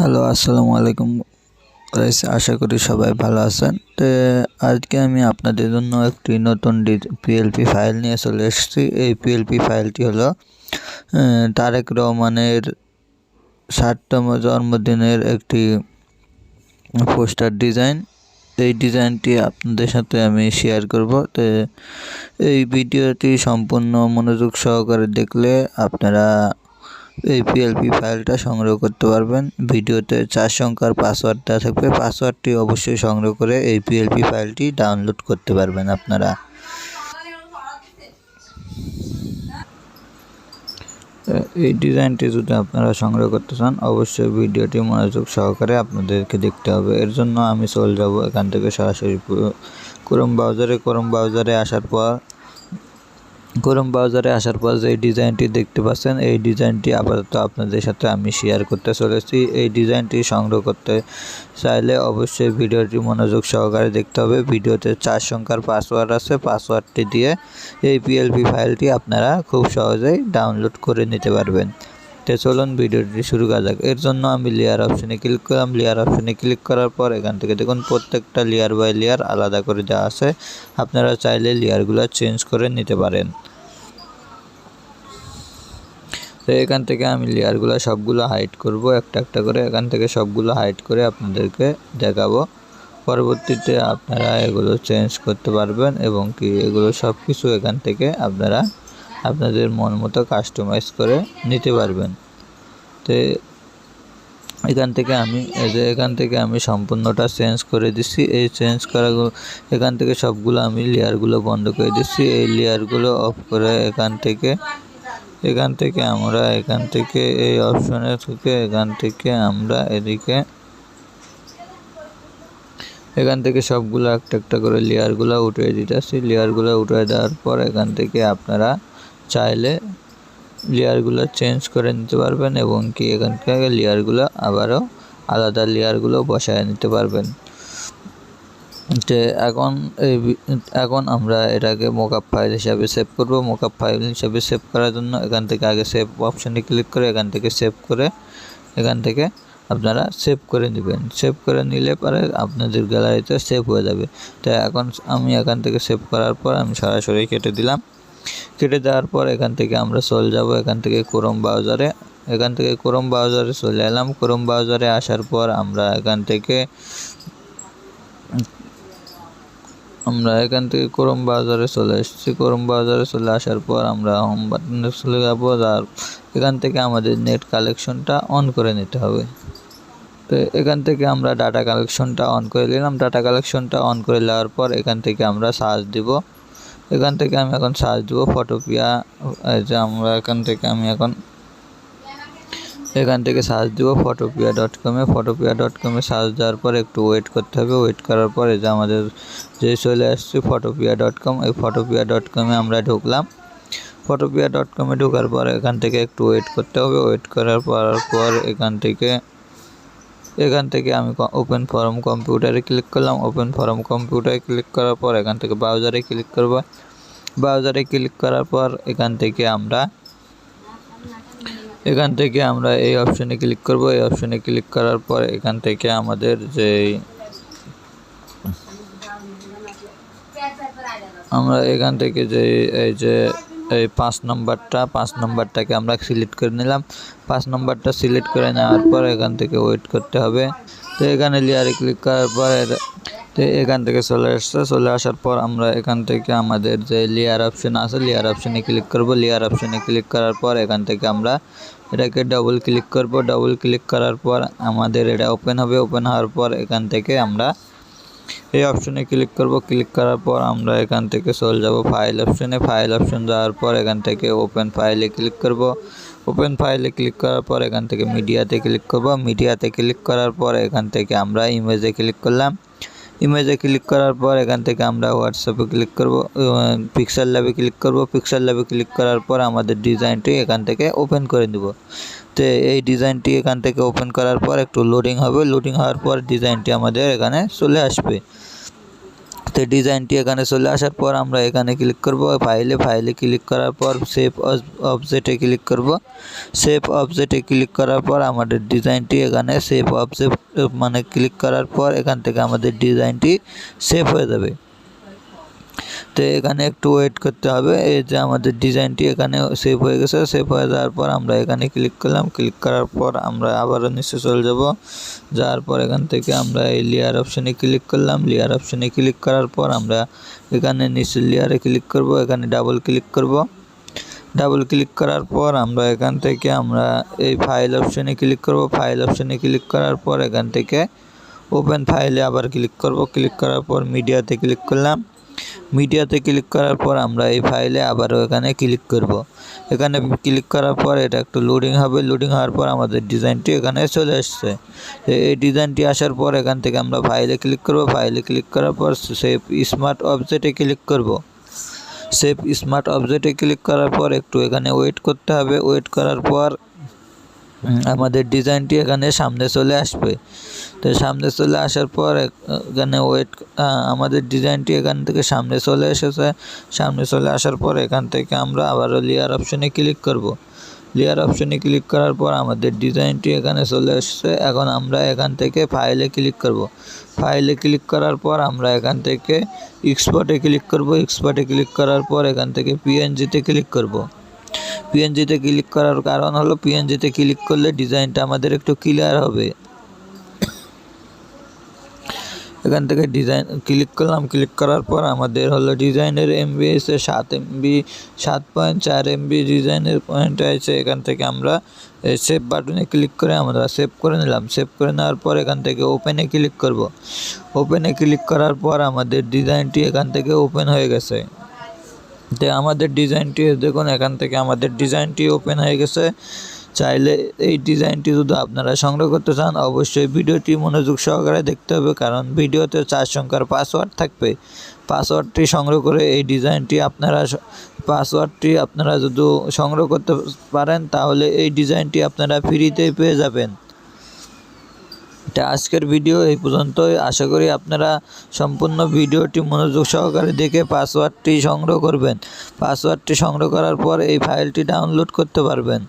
Hello, আসসালামু আলাইকুম আশা করি সবাই ভালো আছেন। তো, আজকে আমি আপনাদের জন্য একটি নতুন পিএলপি ফাইল নিয়ে চলে এসেছি। এই পিএলপি ফাইলটি হলো তারেক রহমানের ষাটতম জন্মদিনের একটি পোস্টার ডিজাইন। এই ডিজাইনটি আপনাদের সাথে আমি শেয়ার করব। তো, এই ভিডিওটি সম্পূর্ণ মনোযোগ সহকারে দেখলে আপনারা এই পিএলপি ফাইলটা সংগ্রহ করতে পারবেন। ভিডিওতে চার সংখ্যার পাসওয়ার্ড দেওয়া থাকবে। পাসওয়ার্ডটি অবশ্যই সংগ্রহ করে এই পিএলপি ফাইলটি ডাউনলোড করতে পারবেন আপনারা। এই ডিজাইনটি যদি আপনারা সংগ্রহ করতে চান, অবশ্যই ভিডিওটি মনোযোগ সহকারে আপনাদেরকে দেখতে হবে। এর জন্য আমি চলে যাব এখান থেকে সরাসরি ক্রোম ব্রাউজারে ক্রোম ব্রাউজারে আসার পর ক্রোম ব্রাউজারে আসার পর যে ডিজাইনটি দেখতে পাচ্ছেন, এই ডিজাইনটি আপাতত আপনাদের সাথে আমি শেয়ার করতে চলেছি। এই ডিজাইনটি সংগ্রহ করতে চাইলে অবশ্যই ভিডিওটি মনোযোগ সহকারে দেখতে হবে। ভিডিওতে চার সংখ্যার পাসওয়ার্ড আছে। পাসওয়ার্ডটি দিয়ে এই পিএলপি ফাইলটি আপনারা খুব সহজেই ডাউনলোড করে নিতে পারবেন। তো চলুন ভিডিওটি শুরু করা যাক। এর জন্য আমি লেয়ার অপশনে ক্লিক করলাম। লেয়ার অপশনে ক্লিক করার পর এখান থেকে দেখুন, প্রত্যেকটা লেয়ার বাই লেয়ার আলাদা করে দেওয়া আছে। আপনারা চাইলে লেয়ারগুলো চেঞ্জ করে নিতে পারেন। তো এখান থেকে আমি লেয়ারগুলো সবগুলো হাইড করব, একটা একটা করে। এখান থেকে সবগুলো হাইড করে আপনাদেরকে দেখাবো। পরবর্তীতে আপনারা এগুলো চেঞ্জ করতে পারবেন এবং কি এগুলো সব কিছু এখান থেকে আপনারা আপনাদের মন মতো কাস্টমাইজ করে নিতে পারবেন। তো এখান থেকে আমি এখান থেকে আমি সম্পূর্ণটা চেঞ্জ করে দিচ্ছি এই চেঞ্জ করাগুলো এখান থেকে সবগুলো আমি লেয়ারগুলো বন্ধ করে দিচ্ছি এই লেয়ারগুলো অফ করে এখান থেকে এখান থেকে আমরা এখান থেকে, এই অপশনে থেকে এখান থেকে আমরা এদিকে, এখান থেকে সবগুলো একটা একটা করে লেয়ারগুলো উঠে দিতেছি। লেয়ারগুলো উঠিয়ে দেওয়ার পর এখান থেকে আপনারা চাইলে লেয়ারগুলো চেঞ্জ করে নিতে পারবেন এবং কি এখান থেকে লেয়ারগুলো আবারও আলাদা লেয়ারগুলো বসায় নিতে পারবেন। যে এখন এই এখন আমরা এটাকে মোকআপ ফাইল হিসাবে সেভ করব। মোকআপ ফাইল হিসাবে সেভ করার জন্য এখান থেকে আগে সেভ অপশানে ক্লিক করে এখান থেকে সেভ করে এখান থেকে আপনারা সেভ করে নেবেন। সেভ করে নিলে পরে আপনাদের গ্যালারিতে সেভ হয়ে যাবে। তো এখন আমি এখান থেকে সেভ করার পর আমি সরাসরি কেটে দিলাম। কেটে দেওয়ার পর এখান থেকে আমরা চলে যাব এখান থেকে ক্রোম ব্রাউজারে এখান থেকে ক্রোম ব্রাউজারে চলে এলাম। ক্রোম ব্রাউজারে আসার পর আমরা এখান থেকে, আমরা এখান থেকে ক্রোম ব্রাউজারে চলে এসেছি। ক্রোম ব্রাউজারে চলে আসার পর আমরা হোম বাটনে চলে যাব আর এখান থেকে আমাদের নেট কালেকশনটা অন করে নিতে হবে। তো এখান থেকে আমরা ডাটা কালেকশনটা অন করে নিলাম। ডাটা কালেকশনটা অন করে নেওয়ার পর এখান থেকে আমরা সার্চ দিব। এখান থেকে আমি এখন সার্চ দেবো, ফটোপিয়া, এই যে আমরা এখান থেকে আমি এখন এখান থেকে সার্চ দেবো ফটোপিয়া ডট কমে ফটোপিয়া ডট কমে সার্চ দেওয়ার পর একটু ওয়েট করতে হবে। ওয়েট করার পরে যে আমাদের যে চলে আসছে ফটোপিয়া ডট কম এই ফটোপিয়া ডট কমে আমরা ঢুকলাম। ফটোপিয়া ডট কমে ঢোকার পর এখান থেকে একটু ওয়েট করতে হবে। ওয়েট করার পর পর এখান থেকে এখান থেকে আমি ওপেন ফরম কম্পিউটারে ক্লিক করলাম। ওপেন ফরম কম্পিউটারে ক্লিক করার পর এখান থেকে ব্রাউজারে ক্লিক করব। ব্রাউজারে ক্লিক করার পর এখান থেকে আমরা, এখান থেকে আমরা এই অপশনে ক্লিক করব। এই অপশনে ক্লিক করার পর এখান থেকে আমাদের যে আমরা এখান থেকে যে এই যে এই পাঁচ নম্বরটা, পাঁচ নম্বরটাকে আমরা সিলেক্ট করে নিলাম। পাঁচ নম্বরটা সিলেক্ট করে নেওয়ার পর এখান থেকে ওয়েট করতে হবে। তো এখানে লেয়ারে ক্লিক করার পর তো এখান থেকে চলে আসছে। চলে আসার পর আমরা এখান থেকে আমাদের যে লেয়ার অপশন আছে লেয়ার অপশনে ক্লিক করব। লেয়ার অপশনে ক্লিক করার পর এখান থেকে আমরা এটাকে ডবল ক্লিক করব। ডবল ক্লিক করার পর আমাদের এটা ওপেন হবে। ওপেন হওয়ার পর এখান থেকে আমরা এই অপশনে ক্লিক করব। ক্লিক করার পর আমরা এখান থেকে চলে যাব ফাইল অপশনে। ফাইল অপশন যাওয়ার পর এখান থেকে ওপেন ফাইলে ক্লিক করব। ওপেন ফাইলে ক্লিক করার পর এখান থেকে মিডিয়াতে ক্লিক করব। মিডিয়াতে ক্লিক করার পর এখান থেকে আমরা ইমেজে ক্লিক করলাম। ইমেজে ক্লিক করার পর এখান থেকে আমরা হোয়াটসঅ্যাপে ক্লিক করব পিক্সেল ল্যাবে ক্লিক করব। পিক্সেল ল্যাবে ক্লিক করার পর আমাদের ডিজাইনটি এখান থেকে ওপেন করে দেব। তো এই ডিজাইনটি এখান থেকে ওপেন করার পর একটু লোডিং হবে। লোডিং হওয়ার পর ডিজাইনটি আমাদের এখানে চলে আসবে। তো ডিজাইনটি এখানে চলে আসার পর আমরা এখানে ক্লিক করব। ফাইলে ফাইলে ক্লিক করার পর সেভ অবজেক্টে ক্লিক করব। সেভ অবজেক্টে ক্লিক করার পর আমাদের ডিজাইনটি এখানে সেভ অবজেক্ট মানে ক্লিক করার পর এখান থেকে আমাদের ডিজাইনটি সেভ হয়ে যাবে। তো এখানে একটু ওয়েট করতে হবে। এই যে আমাদের ডিজাইনটি এখানে সেভ হয়ে গেছে। সেভ হয়ে যাওয়ার পর আমরা এখানে ক্লিক করলাম। ক্লিক করার পর আমরা আবারও নিচে চলে যাব। যাওয়ার পর এখান থেকে আমরা এই লেয়ার অপশানে ক্লিক করলাম। লেয়ার অপশানে ক্লিক করার পর আমরা এখানে নিচের লেয়ারে ক্লিক করব। এখানে ডাবল ক্লিক করব। ডাবল ক্লিক করার পর আমরা এখান থেকে আমরা এই ফাইল অপশানে ক্লিক করব। ফাইল অপশানে ক্লিক করার পর এখান থেকে ওপেন ফাইলে আবার ক্লিক করব। ক্লিক করার পর মিডিয়াতে ক্লিক করলাম। মিডিয়াতে ক্লিক করার পর আমরা এই ফাইলে আবারও এখানে ক্লিক করব। এখানে ক্লিক করার পর এটা একটু লোডিং হবে। লোডিং হওয়ার পর আমাদের ডিজাইনটি এখানে চলে আসছে। এই ডিজাইনটি আসার পর এখান থেকে আমরা ফাইলে ক্লিক করব। ফাইলে ক্লিক করার পর সেভ স্মার্ট অবজেক্টে ক্লিক করব। সেভ স্মার্ট অবজেক্টে ক্লিক করার পর একটু এখানে ওয়েট করতে হবে। ওয়েট করার পর আমাদের ডিজাইনটি এখানে সামনে চলে আসবে। তো সামনে চলে আসার পর এখানে ওয়েট আমাদের ডিজাইনটি এখান থেকে সামনে চলে এসেছে। সামনে চলে আসার পর এখান থেকে আমরা আবারও লেয়ার অপশনে ক্লিক করব। লেয়ার অপশনে ক্লিক করার পর আমাদের ডিজাইনটি এখানে চলে এসেছে। এখন আমরা এখান থেকে ফাইলে ক্লিক করব। ফাইলে ক্লিক করার পর আমরা এখান থেকে এক্সপোর্টে ক্লিক করব। এক্সপোর্টে ক্লিক করার পর এখান থেকে পিএনজিতে ক্লিক করব। পিএনজিতে ক্লিক করার কারণ হলো পিএনজিতে ক্লিক করলে ডিজাইনটা আমাদের একটু ক্লিয়ার হবে। এখান থেকে ডিজাইন ক্লিক করলাম ক্লিক করার পর আমাদের হলো ডিজাইনের এমবি এসে সাত এমবি সাত পয়েন্ট চার এমবি ডিজাইনের পয়েন্ট আছে। এখান থেকে আমরা সেভ বাটনে ক্লিক করে আমরা সেভ করে নিলাম। সেভ করে নেওয়ার পর এখান থেকে ওপেনে ক্লিক করব। ওপেনে ক্লিক করার পর আমাদের ডিজাইনটি এখান থেকে ওপেন হয়ে গেছে। তো আমাদের ডিজাইনটি দেখুন, এখান থেকে আমাদের ডিজাইনটি ওপেন হয়ে গেছে। চাইলে এই ডিজাইনটি যদি আপনারা সংগ্রহ করতে চান, অবশ্যই ভিডিওটি মনোযোগ সহকারে দেখতে হবে, কারণ ভিডিওতে চার সংখ্যার পাসওয়ার্ড থাকবে। পাসওয়ার্ডটি সংগ্রহ করে এই ডিজাইনটি আপনারা পাসওয়ার্ডটি আপনারা যদি সংগ্রহ করতে পারেন, তাহলে এই ডিজাইনটি আপনারা ফ্রিতেই পেয়ে যাবেন। তা আজকের ভিডিও এই পর্যন্তই। আশা করি আপনারা সম্পূর্ণ ভিডিওটি মনোযোগ সহকারে দেখে পাসওয়ার্ডটি সংগ্রহ করবেন। পাসওয়ার্ডটি সংগ্রহ করার পর এই ফাইলটি ডাউনলোড করতে পারবেন।